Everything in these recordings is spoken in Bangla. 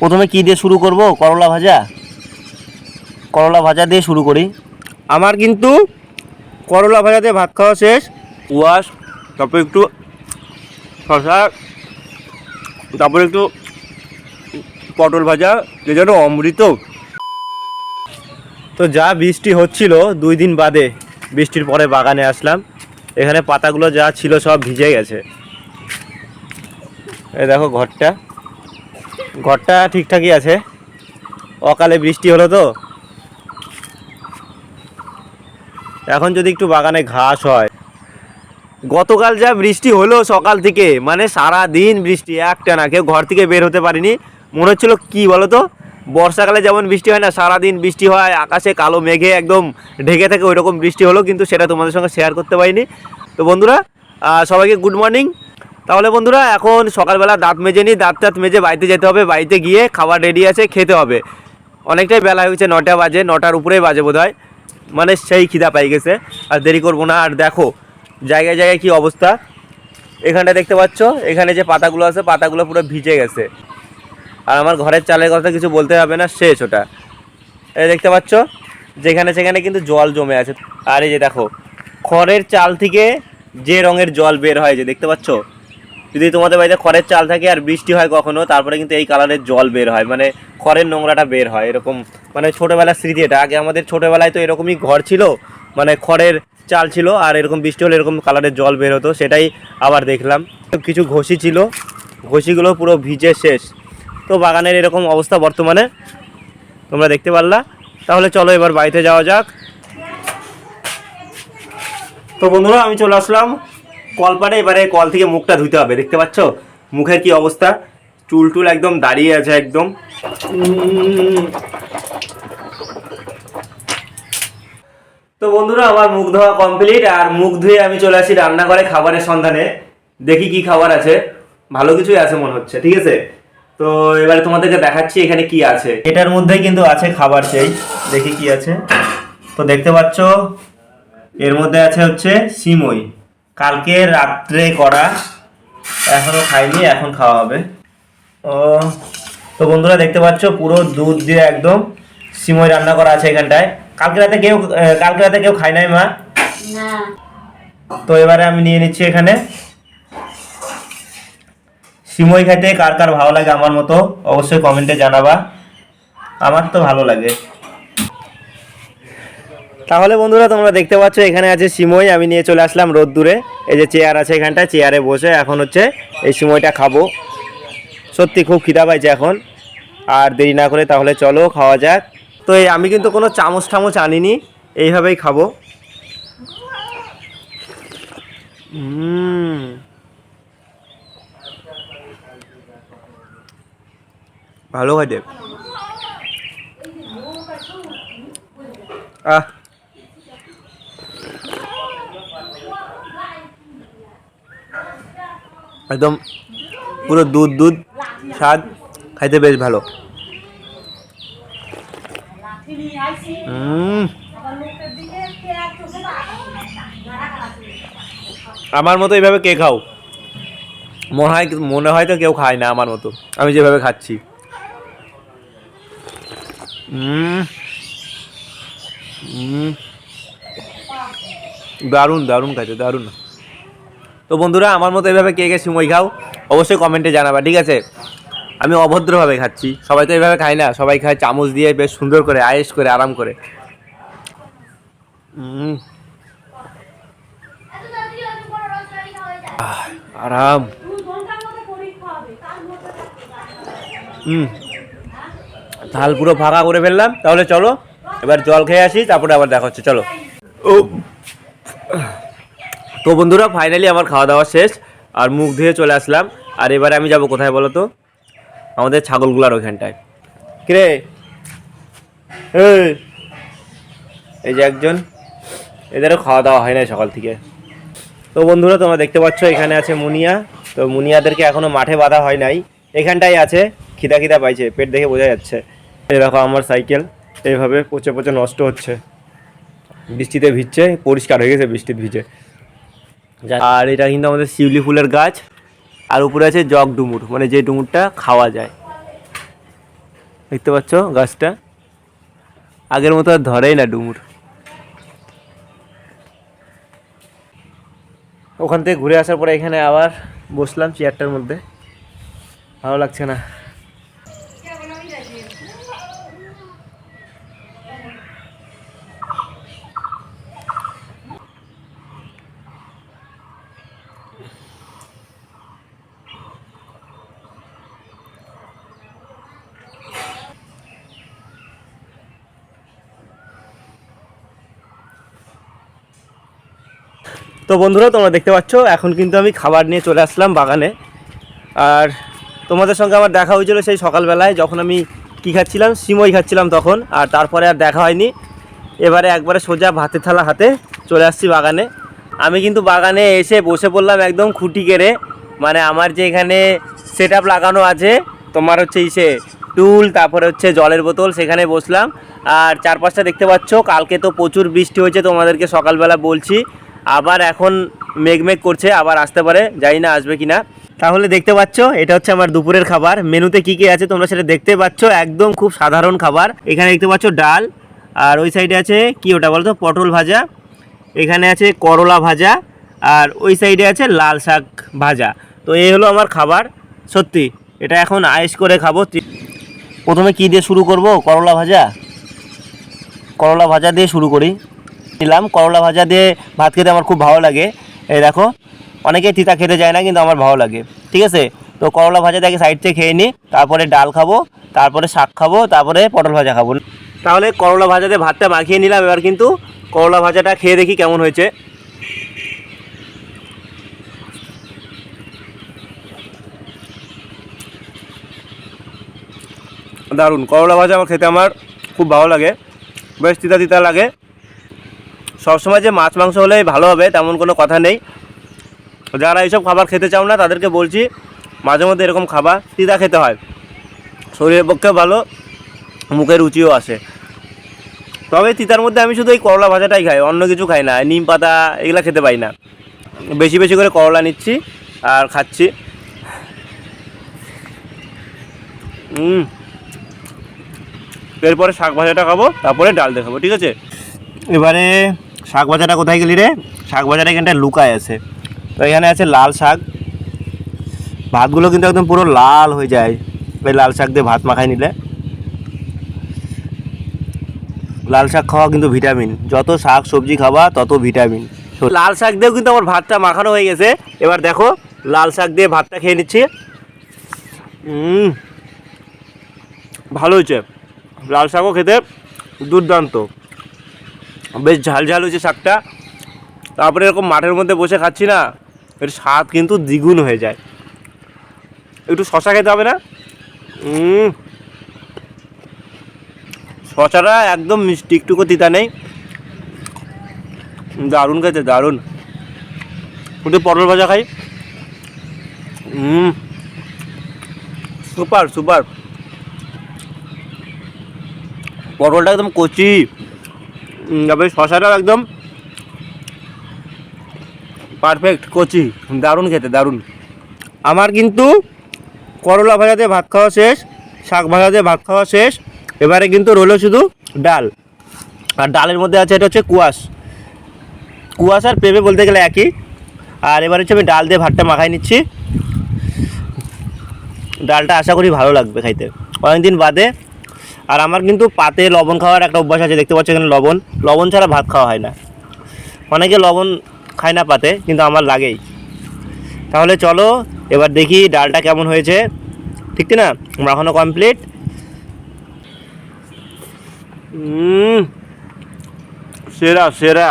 প্রথমে কি দিয়ে শুরু করব? করলা ভাজা? করলা ভাজা দিয়ে শুরু করি। আমার কিন্তু করলা ভাজা দিয়ে ভাত খাওয়া শেষ। ওয়াশ তারপর একটু শশা তারপর একটু পটল ভাজা যে যেন অমৃত। তো যা বৃষ্টি হচ্ছিল দুই দিন বাদে বৃষ্টির পরে বাগানে আসলাম। এখানে পাতাগুলো যা ছিল সব ভিজে গেছে। এই দেখো ঘরটা। ঘরটা ঠিকঠাকই আছে। অকালে বৃষ্টি হলো তো। এখন যদি একটু বাগানে ঘাস হয়। গতকাল যা বৃষ্টি হলো সকাল থেকে মানে সারা দিন বৃষ্টি, একটা না, কেউ ঘর থেকে বের হতে পারিনি। মনে হচ্ছিল কি বলো তো বর্ষাকালে যেমন বৃষ্টি হয় না সারা দিন বৃষ্টি হয়, আকাশে কালো মেঘে একদম ঢেকে থাকে ওই রকম বৃষ্টি হলো, কিন্তু সেটা তোমাদের সঙ্গে শেয়ার করতে পারিনি। তো বন্ধুরা সবাইকে গুড মর্নিং তাহলে বন্ধুরা, এখন সকালবেলা দাঁত মেজে নিই দাঁত টাত মেজে বাড়িতে যেতে হবে, বাড়িতে গিয়ে খাবার রেডি আছে, খেতে হবে। অনেকটাই বেলা হয়েছে, নটা বাজে, নটার উপরেই বাজে বোধ হয় মানে সেই খিদা পাই গেছে, আর দেরি করব না। আর দেখো, জায়গায় জায়গায় কি অবস্থা? এখানটা দেখতে পাচ্ছ, এখানে যে পাতাগুলো আছে, পাতাগুলো পুরো ভিজে গেছে। আর আমার ঘরের চালের কথা কিছু বলতে হবে না, শেষ ওটা। এই দেখতে পাচ্ছ, যেখানে সেখানে কিন্তু জল জমে আছে। আর এই যে দেখো, খড়ের চাল থেকে যে রঙের জল বের হয়, যে দেখতে পাচ্ছ? যদি তোমাদের বাড়িতে খড়ের চাল থাকে আর বৃষ্টি হয় কখনো, তারপরে কিন্তু এই কালারের জল বের হয় মানে খড়ের নোংরাটা বের হয়, এরকম। মানে ছোটোবেলার স্মৃতি এটা। আগে আমাদের ছোটোবেলায় তো এরকমই ঘর ছিল মানে খড়ের চাল ছিল, আর এরকম বৃষ্টি হলে এরকম কালারের জল বের হতো, সেটাই আবার দেখলাম। কিছু ঘষি ছিল, ঘষিগুলো পুরো ভিজে শেষ। তো বাগানের এরকম অবস্থা বর্তমানে, তোমরা দেখতে পারলা। তাহলে চলো এবার বাড়িতে যাওয়া যাক। তো বন্ধুরা, আমি চলে আসলাম। কলপারে এবারে কল থেকে মুখটা ধুতে হবে, দেখতে পাচ্ছ? মুখের কি অবস্থা? চুল টুল একদম দাঁড়িয়ে আছে একদম। তো বন্ধুরা, আমার মুখ ধোয়া কমপ্লিট আর মুখ ধুয়ে আমি চলে আসি রান্নাঘরে খাবারের সন্ধানে। দেখি কি খাবার আছে। ভালো কিছুই আছে মনে হচ্ছে, ঠিক আছে? তো এবারে তোমাদেরকে দেখাচ্ছি এখানে কি আছে। এটার মধ্যেই কিন্তু আছে খাবার সেই, দেখি কি আছে। তো দেখতে পাচ্ছ, এর মধ্যে আছে হচ্ছে সিমই। কালকে রাত্রে করা। এখনও খাইনি এখন খাওয়া হবে। ও তো বন্ধুরা দেখতে পাচ্ছ পুরো দুধ দিয়ে একদম সিমই রান্না করা আছে এখানটায়। কালকে রাতে কেউ কালকে রাতে কেউ খায় নাই মা? না। তো এবারে আমি নিয়ে নিচ্ছি এখানে। সিমই খাইতে কার কার ভালো লাগে আমার মতো অবশ্যই কমেন্টে জানাবা। আমার তো ভালো লাগে। তাহলে বন্ধুরা তোমরা দেখতে পাচ্ছ, এখানে আছে সিমই, আমি নিয়ে চলে আসলাম রোদ্দুরে। এই যে চেয়ার আছে এখানটায় চেয়ারে বসে এখন হচ্ছে এই সিমইটা খাব। সত্যি খুব খিদা পাইছে এখন। আর দেরি না করে তাহলে চলো খাওয়া যাক। তো এই আমি কিন্তু কোনো চামচ টামচ আনিনি, এইভাবেই খাব। ভালো খাইতে আহ। একদম পুরো দুধ দুধ, স্বাদ খাইতে বেশ ভালো। আমার মতো এইভাবে কে খাও? মনে হয় মনে হয় তো কেউ খায় না আমার মতো। আমি যেভাবে খাচ্ছি। দারুণ দারুণ খাইছে দারুণ। তো বন্ধুরা, আমার মতো এইভাবে কে কে সিমই খাও, অবশ্যই কমেন্টে জানাবা, ঠিক আছে? আমি অভদ্রভাবে খাচ্ছি, সবাই তো এইভাবে খায় না, সবাই খায় চামচ দিয়ে বেশ সুন্দর করে, আয়েস করে, আরাম করে। আরাম। হুম থাল পুরো ফাঁকা করে ফেললাম, তাহলে চলো, এবার জল খেয়ে আসি, তারপরে আবার দেখা হচ্ছে, চলো। ও। তো বন্ধুরা ফাইনালি আমার খাওয়া দাওয়া শেষ আর মুখ ধুয়ে চলে আসলাম। আর এবারে আমি যাব কোথায় বলো তো? আমাদের ছাগলগুলার ওইখানটায়। কিরে? এই, যে একজন এদেরও খাওয়া দাওয়া হয় না সকাল থেকে। তো বন্ধুরা তোমরা দেখতে পাচ্ছ এখানে আছে মুনিয়া। তো মুনিয়াদেরকে এখনও মাঠে বাঁধা হয় নাই। এখানটাই আছে খিদা খিদা পাইছে পেট দেখে বোঝা যাচ্ছে। এই দেখো আমার সাইকেল এইভাবে পচে পচে নষ্ট হচ্ছে। বৃষ্টিতে ভিজছে পরিষ্কার হয়ে গেছে বৃষ্টিতে ভিজে। আর এটা কিন্তু আমাদের শিউলি ফুলের গাছ। আর উপরে আছে জগ ডুমুর মানে যে ডুমুরটা খাওয়া যায়। দেখতে পাচ্ছ গাছটা? আগের মতো আর ধরেই না ডুমুর। ওখান থেকে ঘুরে আসার পরে এখানে আবার বসলাম চেয়ারটার মধ্যে। ভালো লাগছে না তো বন্ধুরা, তোমরা দেখতে পাচ্ছ, এখন কিন্তু আমি খাবার নিয়ে চলে আসলাম বাগানে। আর তোমাদের সঙ্গে আমার দেখা হয়েছিল সেই সকালবেলায়, যখন আমি কী খাচ্ছিলাম? সিমই খাচ্ছিলাম তখন, আর তারপরে আর দেখা হয়নি। এবারে একবারে সোজা ভাতের থালা হাতে চলে আসছি বাগানে। আমি কিন্তু বাগানে এসে বসে পড়লাম একদম খুঁটি কেড়ে। মানে আমার যে এখানে সেট লাগানো আছে, তোমার হচ্ছে ইসে টুল, তারপরে হচ্ছে জলের বোতল, সেখানে বসলাম। আর চারপাশটা দেখতে পাচ্ছ, কালকে তো প্রচুর বৃষ্টি হয়েছে তোমাদেরকে সকালবেলা বলছি। আবার এখন মেঘমেঘ করছে, আবার আসতে পারে, জানি না আসবে কি না তাহলে দেখতে পাচ্ছ, এটা হচ্ছে আমার দুপুরের খাবার। মেনুতে কি কি আছে তোমরা সেটা দেখতে পাচ্ছ, একদম খুব সাধারণ খাবার। এখানে দেখতে পাচ্ছ ডাল, আর ওই সাইডে আছে কি ওটা বলতো? পটল ভাজা। এখানে আছে করলা ভাজা, আর ওই সাইডে আছে লাল শাক ভাজা। তো এই হলো আমার খাবার, সত্যি। এটা এখন আয়েস করে খাব। প্রথমে কি দিয়ে শুরু করব? করলা ভাজা? করলা ভাজা দিয়ে শুরু করি। নিলাম করলা ভাজা দিয়ে ভাত খেতে আমার খুব ভালো লাগে। এই দেখো অনেকে তিতা খেতে যায় না, কিন্তু আমার ভালো লাগে। ঠিক আছে? তো করলা ভাজা থেকে সাইড থেকে খেয়ে নিই তারপরে ডাল খাব, তারপরে শাক খাব, তারপরে পটল ভাজা খাব। তাহলে করলা ভাজা দিয়ে ভাতটা মাখিয়ে নিলাম, এবার কিন্তু করলা ভাজাটা খেয়ে দেখি কেমন হয়েছে। দারুণ, করলা ভাজা আমার খেতে আমার খুব ভালো লাগে। বেশ তিতা তিতা লাগে। সবসময় যে মাছ, মাংস হলেই ভালো হবে, তেমন কোনো কথা নেই। যারা এইসব খাবার খেতে চাও না, তাদেরকে বলছি, মাঝে মধ্যে এরকম খাবার তিতা খেতে হয়। শরীরের পক্ষে ভালো, মুখের রুচিও আসে। তবে তিতার মধ্যে আমি শুধু এই করলা ভাজাটাই খাই, অন্য কিছু খাই না, নিম পাতা এগুলো খেতে পাই না। বেশি বেশি করে করলা নিচ্ছি আর খাচ্ছি। এরপরে শাক ভাজাটা খাব, তারপরে ডাল দেখাবো ঠিক আছে? এবারে শাক ভাজাটা কোথায় গেলি রে? শাক ভাজাটা এখানটায় লুকায় আছে। তো এখানে আছে লাল শাক। ভাতগুলো কিন্তু একদম পুরো লাল হয়ে যায়। ওই লাল শাক দিয়ে ভাত মাখায় নিলে। লাল শাক খাওয়া কিন্তু ভিটামিন। যত শাক সবজি খাওয়া তত ভিটামিন। লাল শাক দিয়েও কিন্তু আমার ভাতটা মাখানো হয়ে গেছে। এবার দেখো, লাল শাক দিয়ে ভাতটা খেয়ে নিচ্ছি। ভালো হয়েছে। লাল শাকও খেতে দুর্দান্ত। বেশ ঝাল ঝাল হয়েছে শাকটা। তারপরে এরকম মাঠের মধ্যে বসে খাচ্ছি না, এর স্বাদ কিন্তু দ্বিগুণ হয়ে যায়। একটু শশা খেতে হবে না? শশাটা একদম মিষ্টি, একটুকু তিতা নেই। দারুণ খেতে, দারুণ। একটু পটল ভাজা খাই। Super super. পটলটা একদম কচি। তারপরে শশাটাও একদম পারফেক্ট কচি, দারুণ খেতে, দারুণ। আমার কিন্তু করলা ভাজাতে ভাত খাওয়া শেষ, শাক ভাজাতে ভাত খাওয়া শেষ, এবারে কিন্তু রইল শুধু ডাল। আর ডালের মধ্যে আছে, এটা হচ্ছে কুয়াশ। কুয়াশ আর পেঁপে বলতে গেলে একই। আর এবার হচ্ছে আমি ডাল দিয়ে ভাতটা মাখাই নিচ্ছি। ডালটা আশা করি ভালো লাগবে খাইতে। অনেকদিন বাদে আর আমার কিন্তু পাতে লবণ খাওয়ার একটা অভ্যাস আছে, দেখতে পাচ্ছ এখানে লবণ। লবণ ছাড়া ভাত খাওয়া হয় না। অনেকে লবণ খায় না পাতে, কিন্তু আমার লাগেই। তাহলে চলো, এবার দেখি ডালটা কেমন হয়েছে। ঠিক না আমরা এখনও কমপ্লিট সেরা সেরা।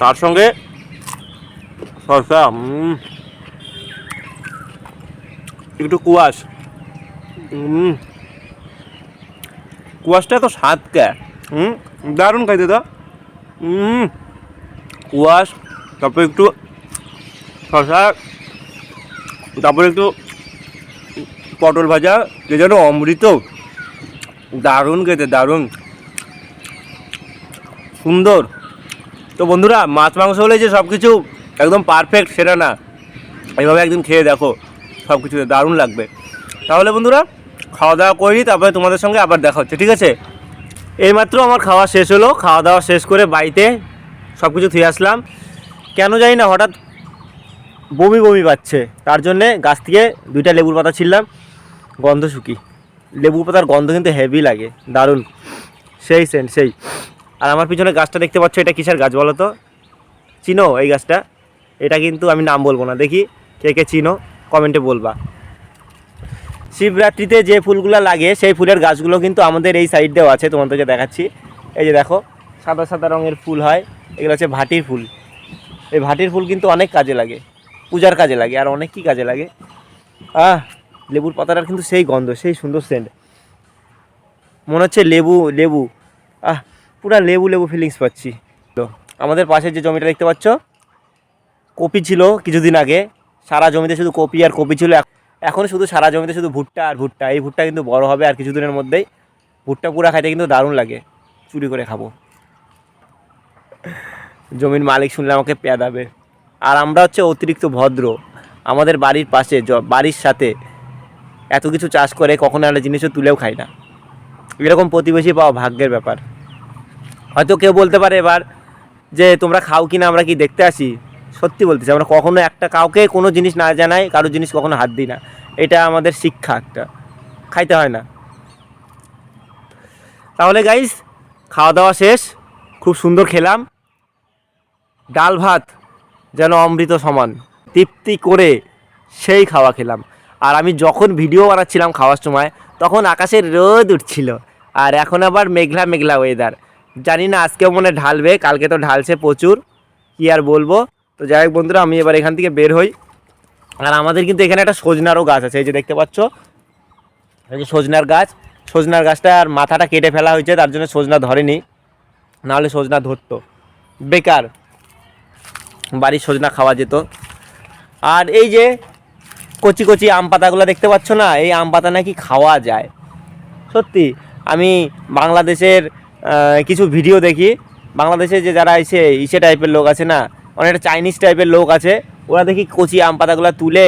তার সঙ্গে শসা একটু কুয়াশ। কুয়াশটা তো স্বাদ কে হুম দারুণ খাইতে তো হুম কুয়াশ তারপর একটু শশা তারপরে একটু পটল ভাজা যে যেন অমৃত। দারুণ খেতে দারুণ। সুন্দর। তো বন্ধুরা মাছ মাংস হলে যে সব কিছু একদম পারফেক্ট সেটা না। এইভাবে একদিন খেয়ে দেখো সব কিছুতে দারুণ লাগবে। তাহলে বন্ধুরা খাওয়া দাওয়া করিনি, তারপরে তোমাদের সঙ্গে আবার দেখা হচ্ছে, ঠিক আছে? এইমাত্র আমার খাওয়া শেষ হলো খাওয়া দাওয়া শেষ করে বাড়িতে সব কিছু থুয়ে আসলাম। কেন জানি না, হঠাৎ বমি বমি পাচ্ছে, তার জন্যে গাছ থেকে দুইটা লেবুর পাতা ছিললাম গন্ধ শুকি। লেবুর পাতার গন্ধ কিন্তু হেভি লাগে, দারুণ। সেই সেন্ট সেই। আর আমার পিছনে গাছটা দেখতে পাচ্ছ, এটা কিসের গাছ বলো তো? চিনো এই গাছটা? এটা কিন্তু আমি নাম বলব না, দেখি কে কে চিনো কমেন্টে বলবা। শিবরাত্রিতে যে ফুলগুলো লাগে, সেই ফুলের গাছগুলো কিন্তু আমাদের এই সাইড দিয়েও আছে, তোমাদেরকে দেখাচ্ছি। এই যে দেখো, সাদা সাদা রঙের ফুল হয়, এগুলো হচ্ছে ভাটির ফুল। এই ভাটির ফুল কিন্তু অনেক কাজে লাগে, পূজার কাজে লাগে, আর অনেক কি কাজে লাগে। আহ, লেবুর পাতাটার কিন্তু সেই গন্ধ, সেই সুন্দর সেন্ট মনে হচ্ছে লেবু লেবু। আহ, পুরা লেবু লেবু ফিলিংস পাচ্ছি। তো, আমাদের পাশে যে জমিটা দেখতে পাচ্ছ, কপি ছিল কিছুদিন আগে, সারা জমিতে শুধু কপি আর কপি ছিল এখ- এখন শুধু সারা জমিতে শুধু ভুট্টা আর ভুট্টা। এই ভুট্টা কিন্তু বড় হবে আর কিছুদিনের মধ্যেই ভুট্টা পুরা খাইতে কিন্তু দারুণ লাগে। চুরি করে খাব। জমির মালিক শুনলে আমাকে পেদাবে। আর আমরা হচ্ছে অতিরিক্ত ভদ্র। আমাদের বাড়ির পাশে বাড়ির সাথে এত কিছু চাষ করে কখনো একটা জিনিসও তুলেও খাই না। এরকম প্রতিবেশী পাওয়া ভাগ্যের ব্যাপার। হয়তো কেউ বলতে পারে এবার যে তোমরা খাও কি না আমরা কি দেখতে আসি? সত্যি বলতেছি, আমরা কখনো একটা কাউকে কোনো জিনিস না জানাই, কারও জিনিস কখনো হাত দিই না। এটা আমাদের শিক্ষা একটা। খাইতে হয় না। তাহলে গাইস খাওয়া দাওয়া শেষ। খুব সুন্দর খেলাম। ডাল ভাত যেন অমৃত সমান। তৃপ্তি করে সেই খাওয়া খেলাম। আর আমি যখন ভিডিও বানাচ্ছিলাম খাওয়ার সময়, তখন আকাশের রোদ উঠছিল। আর এখন আবার মেঘলা মেঘলা ওয়েদার জানি না আজকেও মনে ঢালবে, কালকে তো ঢালছে প্রচুর। কি আর বলব? তো যাই হোক বন্ধুরা, আমি এবার এখান থেকে বের হই। আর আমাদের কিন্তু এখানে একটা সজনারও গাছ আছে, এই যে দেখতে পাচ্ছ? এই যে সজনার গাছ। সজনার গাছটার মাথাটা কেটে ফেলা হয়েছে, তার জন্য সজনা ধরেনি। নাহলে সজনা ধরতো। বেকার। বাড়ির সজনা খাওয়া যেত। আর এই যে কচি কচি আম পাতাগুলো দেখতে পাচ্ছ না? এই আম পাতা নাকি খাওয়া যায়। সত্যি, আমি বাংলাদেশের কিছু ভিডিও দেখি। বাংলাদেশে যে যারা এসে, ইসে টাইপের লোক আছে না অনেকটা চাইনিজ টাইপের লোক আছে। ওরা দেখি কচি আম পাতাগুলো তুলে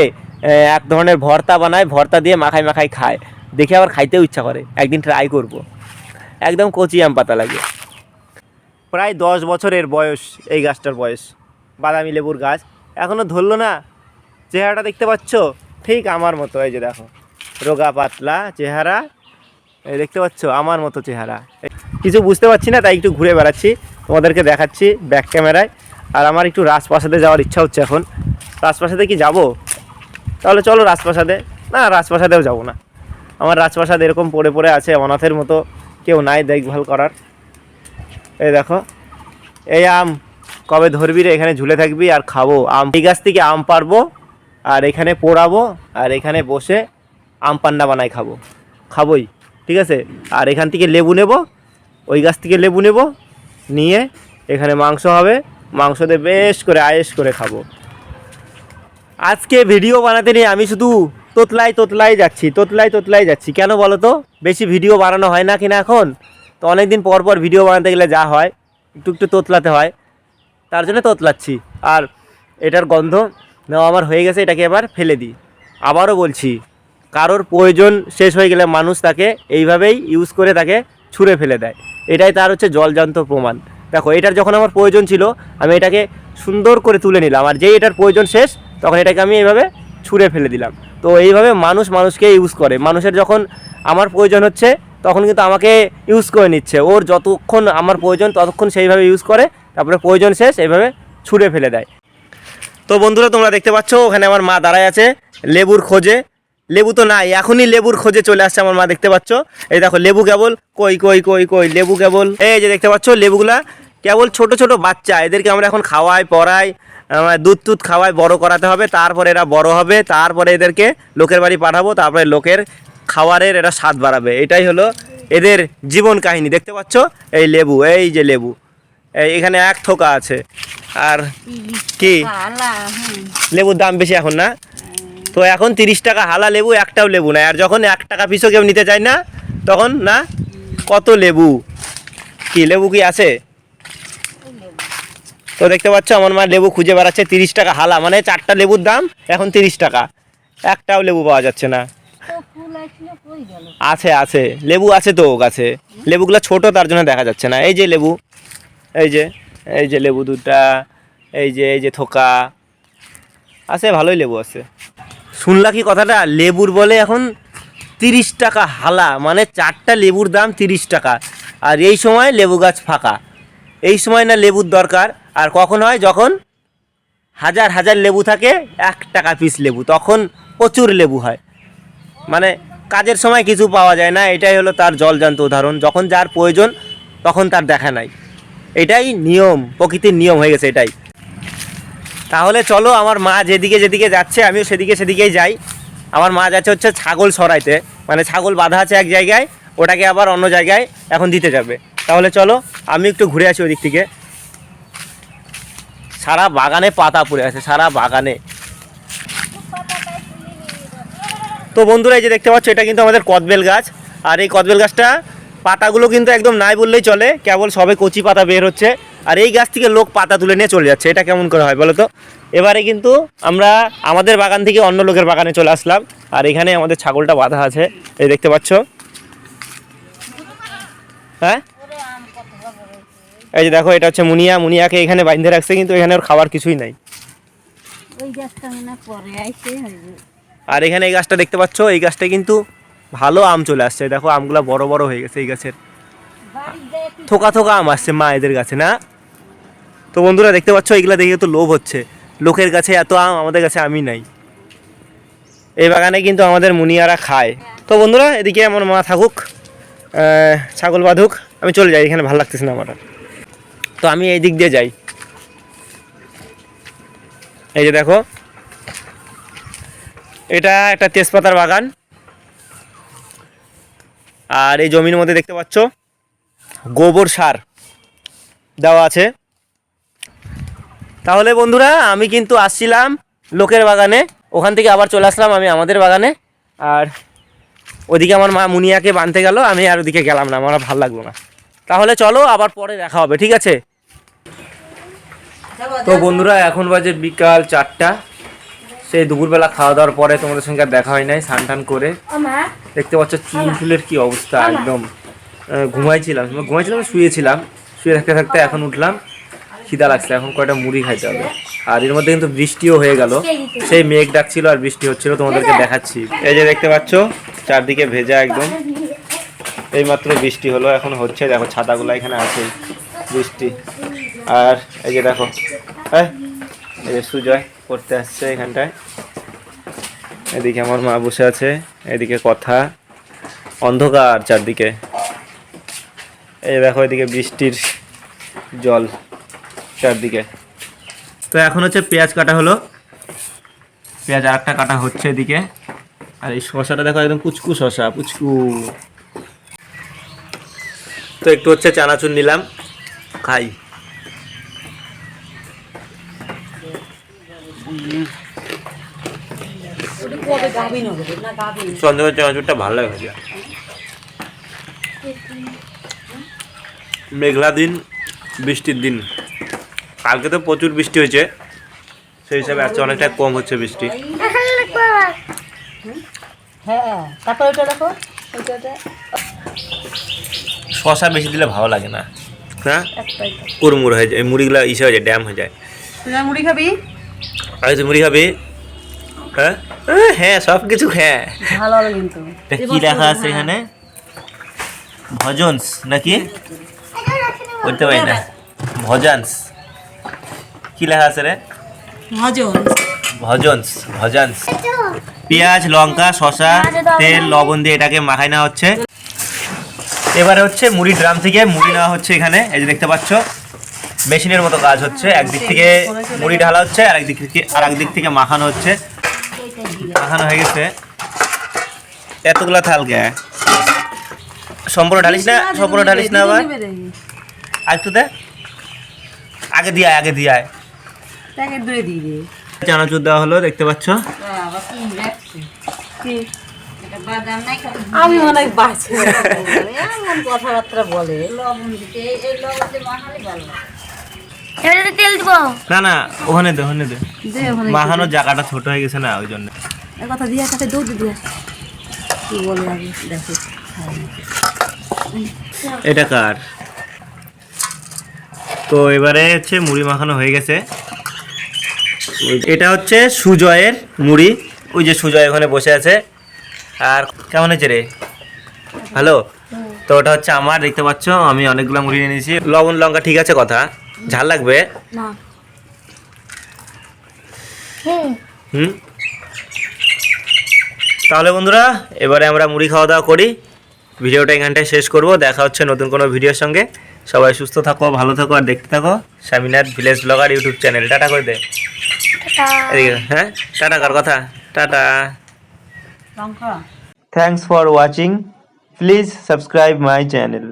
এক ধরনের ভর্তা বানায়, ভর্তা দিয়ে মাখাই মাখাই খায়। দেখে আবার খাইতেও ইচ্ছা করে। একদিন ট্রাই করব। একদম কচি আম পাতা লাগে। প্রায় দশ বছরের বয়স এই গাছটার বয়স। বাদামি লেবুর গাছ। এখনও ধরলো না। চেহারাটা দেখতে পাচ্ছ? ঠিক আমার মতো, এই যে দেখো। রোগা পাতলা চেহারা। এই দেখতে পাচ্ছ? আমার মতো চেহারা। কিছু বুঝতে পারছি না, তাই একটু ঘুরে বেড়াচ্ছি। তোমাদেরকে দেখাচ্ছি ব্যাক ক্যামেরায় আর আমার একটু রাজপ্রাসাদে যাওয়ার ইচ্ছা হচ্ছে এখন। রাজপ্রাসাদে কি যাব? তাহলে চলো রাজপ্রাসাদে। না, রাজপ্রাসাদেও যাব না। আমার রাজপ্রাসাদ এরকম পড়ে পড়ে আছে অনাথের মতো। কেউ নাই দেখভাল করার। এই দেখো। এই আম, কবে ধরবি রে? এখানে ঝুলে থাকবি আর খাব আম। এই গাছ থেকে আম পারব আর এখানে পোড়াবো আর এখানে বসে আম পান্না বানাই খাব। খাবোই, ঠিক আছে? আর এখান থেকে লেবু নেব, ওই গাছ থেকে লেবু নেব, নিয়ে এখানে মাংস হবে। মাংস দিয়ে বেশ করে আয়েস করে খাব। আজকে ভিডিও বানাতে নিয়ে আমি শুধু তোতলাই তোতলাই যাচ্ছি, তোতলাই তোতলাই যাচ্ছি। কেন বলো তো? বেশি ভিডিও বানানো হয় না কিনা এখন? তো অনেক দিন পর পর ভিডিও বানাতে গেলে যা হয়, একটু একটু তোতলাতে হয়। তার জন্য তোতলাচ্ছি। আর এটার গন্ধ নেওয়া আমার হয়ে গেছে, এটাকে এবার ফেলে দিই। আবারও বলছি, কারোর প্রয়োজন শেষ হয়ে গেলে মানুষ তাকে এইভাবেই ইউজ করে তাকে ছুঁড়ে ফেলে দেয়। এটাই তার হচ্ছে জলজান্ত প্রমাণ। দেখো, এটার যখন আমার প্রয়োজন ছিল, আমি এটাকে সুন্দর করে তুলে নিলাম। আর যেই এটার প্রয়োজন শেষ, তখন এটাকে আমি এইভাবে ছুঁড়ে ফেলে দিলাম। তো এইভাবে মানুষ মানুষকে ইউজ করে। মানুষের যখন আমার প্রয়োজন হচ্ছে, তখন কিন্তু আমাকে ইউজ করে নিচ্ছে। ওর যতক্ষণ আমার প্রয়োজন, ততক্ষণ সেইভাবে ইউজ করে। তারপরে প্রয়োজন শেষ এইভাবে ছুঁড়ে ফেলে দেয়। তো বন্ধুরা, তোমরা দেখতে পাচ্ছ, ওখানে আমার মা দাঁড়ায় আছে লেবুর খোঁজে। লেবু তো নাই এখনই লেবুর খোঁজে চলে আসছে আমার মা দেখতে পাচ্ছ? এই দেখো লেবু কেবল কই কই কই কই লেবু কেবল। এই যে দেখতে পাচ্ছ লেবুগুলা কেবল ছোট ছোট বাচ্চা এদেরকে আমরা এখন খাওয়াই পড়াই দুধ টুধ খাওয়াই বড় করাতে হবে তারপরে এরা বড় হবে তারপরে এদেরকে লোকের বাড়ি পাঠাবো তারপরে লোকের খাওয়ারের এরা স্বাদ বাড়াবে। এটাই হলো এদের জীবন কাহিনী দেখতে পাচ্ছ? এই লেবু এই যে লেবু এই এখানে এক থোকা আছে। আর কি? লেবুর দাম বেশি এখন না? তো এখন তিরিশ টাকা হালা লেবু, একটাও লেবু না আর যখন এক টাকা পিছু কেউ নিতে চায় না, তখন না, কত লেবু? কি লেবু কি আছে? তো দেখতে পাচ্ছ, আমার মা লেবু খুঁজে বেড়াচ্ছে, তিরিশ টাকা হালা। মানে চারটা লেবুর দাম, এখন তিরিশ টাকা। একটাও লেবু পাওয়া যাচ্ছে না। আছে আছে। লেবু আছে তো গাছে লেবুগুলো ছোট, তার জন্য দেখা যাচ্ছে না। এই যে লেবু, এই যে এই যে লেবু দুটা এই যে এই যে থোকা। আছে, ভালোই লেবু আছে। শুনলা কি কথাটা? লেবুর বলে এখন তিরিশ টাকা হালা মানে চারটা লেবুর দাম তিরিশ টাকা। আর এই সময় লেবু গাছ ফাঁকা। এই সময় না লেবুর দরকার। আর কখন হয়? যখন হাজার হাজার লেবু থাকে, এক টাকা পিস লেবু, তখন প্রচুর লেবু হয়। মানে কাজের সময় কিছু পাওয়া যায় না, এটাই হলো তার জলজান্ত উদাহরণ। যখন যার প্রয়োজন, তখন তার দেখা নাই। এটাই নিয়ম, প্রকৃতির নিয়ম হয়ে গেছে এটাই। তাহলে চলো আমার মা যেদিকে যেদিকে যাচ্ছে, আমিও সেদিকে সেদিকেই যাই। আমার মা যাচ্ছে হচ্ছে ছাগল সরাইতে। মানে ছাগল বাঁধা আছে এক জায়গায়, ওটাকে আবার অন্য জায়গায় এখন দিতে যাবে। তাহলে চলো, আমি একটু ঘুরে আসি ওদিক থেকে। সারা বাগানে পাতা পড়ে আছে, সারা বাগানে। তো বন্ধুরা, এই যে দেখতে পাচ্ছ, এটা কিন্তু আমাদের কদবেল গাছ। আর এই কদবেল গাছটা পাতাগুলো কিন্তু একদম নাই বললেই চলে। কেবল সবে কচি পাতা বের হচ্ছে। আর এই গাছ থেকে লোক পাতা তুলে নিয়ে চলে যাচ্ছে। এটা কেমন করে হয় বলো তো? এবারে কিন্তু আমরা আমাদের বাগান থেকে অন্য লোকের বাগানে চলে আসলাম। আর এখানে আমাদের ছাগলটা বাঁধা আছে। এই দেখতে পাচ্ছ? হ্যাঁ? এই যে দেখো এটা হচ্ছে মুনিয়া। মুনিয়াকে এখানে বাইন্ধে রাখছে কিন্তু এখানে ওর খাবার কিছুই নাই। আর এখানে এই গাছটা দেখতে পাচ্ছ? এই গাছটা কিন্তু ভালো আম চলে আসছে। দেখো আমগুলো বড় বড় হয়ে গেছে এই গাছের। থোকা থোকা আম আসছে মা এদের কাছে, না? তো বন্ধুরা দেখতে পাচ্ছ এইগুলা দেখে তো লোভ হচ্ছে। লোকের কাছে এত আম, আমাদের কাছে আমি নাই। এই বাগানে কিন্তু আমাদের মুনিয়ারা খায়। তো বন্ধুরা, এদিকে আমার মা থাকুক ছাগল বাঁধুক, আমি চলে যাই, এখানে ভালো লাগতেছে না আমার তো আমি এই দিক দিয়ে যাই। এই যে দেখো, এটা একটা তেজপাতার বাগান। আর এই জমির মধ্যে দেখতে পাচ্ছ গোবর সার দেওয়া আছে। তাহলে বন্ধুরা আমি কিন্তু আসছিলাম লোকের বাগানে। ওখান থেকে আবার চলে আসলাম আমি আমাদের বাগানে। আর ওদিকে আমার মা মুনিয়াকে বানতে গেল আমি আর ওদিকে গেলাম না আমার ভালো লাগল না। তাহলে চলো আবার পরে দেখা হবে ঠিক আছে? তো বন্ধুরা এখন বাজে বিকাল চারটা। সেই দুপুরবেলা খাওয়া দাওয়ার পরে তোমাদের সঙ্গে দেখা হয় নাই স্নান টান করে। দেখতে পাচ্ছ চুল ফুলের কি অবস্থা একদম। ঘুমাইছিলাম। ঘুমাইছিলাম শুয়েছিলাম। শুয়ে থাকতে থাকতে এখন উঠলাম, খিদা লাগছে, এখন কয়টা মুড়ি খাইতে হবে। আর এর মধ্যে কিন্তু বৃষ্টিও হয়ে গেল। সেই মেঘ ডাকছিল আর বৃষ্টি হচ্ছিল, তোমাদেরকে দেখাচ্ছি। এই যে দেখতে পাচ্ছ, চারদিকে ভেজা একদম। এই মাত্র বৃষ্টি হলো, এখন হচ্ছে, দেখো ছাতাগুলো এখানে আছে, বৃষ্টি। আর এই যে দেখো হ্যাঁ এই যে সুজয় করতে আসছে এখানটায়। এদিকে আমার মা বসে আছে, এদিকে কথা। অন্ধকার চারদিকে। এই দেখো এদিকে বৃষ্টির জল চারদিকে। তো এখন হচ্ছে পেঁয়াজ কাটা হলো। পেঁয়াজ আর একটা কাটা হচ্ছে এদিকে। আর এই শশাটা দেখো একদম কুচকু শশা পুচকু। তো একটু হচ্ছে চানাচুর নিলাম খাই। চন্দ্রকর চানাচুরটা ভালো লাগে মেঘলা দিন বৃষ্টির দিন। কালকে তো প্রচুর বৃষ্টি হয়েছে সেই হিসাবে আজকে অনেকটা কম হচ্ছে বৃষ্টি। হ্যাঁ শশা বেশি দিলে ভালো লাগে না। হ্যাঁ? কুড়মুড় হয়ে যায় মুড়িগুলো ইসে হয়ে যায় ড্যাম হয়ে যায়। মুড়ি খাবি? আর তুই মুড়ি খাবি? হ্যাঁ? হ্যাঁ সব কিছু হ্যাঁ। ভালো হবে কিন্তু। কি লেখা আছে এখানে? ভজনস নাকি? বলতে পারি না। ভজান্স। কি লেখা আছে রে? ভজন ভজনস ভজান্স। পেঁয়াজ লঙ্কা শসা তেল লবণ দিয়ে এটাকে মাখাই নেওয়া হচ্ছে। এবারে হচ্ছে মুড়ি ড্রাম থেকে মুড়ি নেওয়া হচ্ছে এখানে। এই যে দেখতে পাচ্ছ মেশিনের মতো কাজ হচ্ছে। একদিক থেকে মুড়ি ঢালা হচ্ছে আর একদিক থেকে আর একদিক থেকে মাখানো হচ্ছে। মাখানো হয়ে গেছে। এতগুলা থাল কে সম্পূর্ণ ঢালিস না সম্পূর্ণ ঢালিস না আবার। আর একটু দে। আগে দিয়ে আয় আগে দিয়ে আয়। তাকে দূরে দিয়ে দে। চানাচুর দেওয়া হলো দেখতে পাচ্ছ? বাবা কি রাখছে কি? এটা বাদাম নাই খালি আমি মনে হয় বাঁচি কথাবার্তা বলে লবণ দিতে এই লবণ দিয়ে মাখালে ভালো এবারে তেল দিব? না না ওখানে দে ওখানে দে। দে ওখানে। মাখানোর জায়গাটা ছোট হয়ে গেছে না ওই জন্য। কথা দিয়ে তাকে দৌড় দিয়ে কি বলে আগে দেখো। এটা কার? তো এবারে হচ্ছে মুড়ি মাখানো হয়ে গেছে। এটা হচ্ছে সুজয়ের মুড়ি। ওই যে সুজয় ওখানে বসে আছে। আর কেমন হয়েছে রে? হ্যালো তো ওটা হচ্ছে আমার দেখতে পাচ্ছ আমি অনেকগুলো মুড়ি নিয়ে নিয়েছি। লবণ লঙ্কা ঠিক আছে কথা? ঝাল লাগবে? হুম? তাহলে বন্ধুরা এবারে আমরা মুড়ি খাওয়া দাওয়া করি। ভিডিওটা এখানটায় শেষ করব। দেখা হচ্ছে নতুন কোনো ভিডিওর সঙ্গে। সবাই সুস্থ থাকো ভালো থাকো আর দেখতে থাকো। Swaminath village blogger YouTube channel. Tata করে দে। হ্যাঁ? টাটা কার কথা? Tata. Thanks for watching please subscribe my channel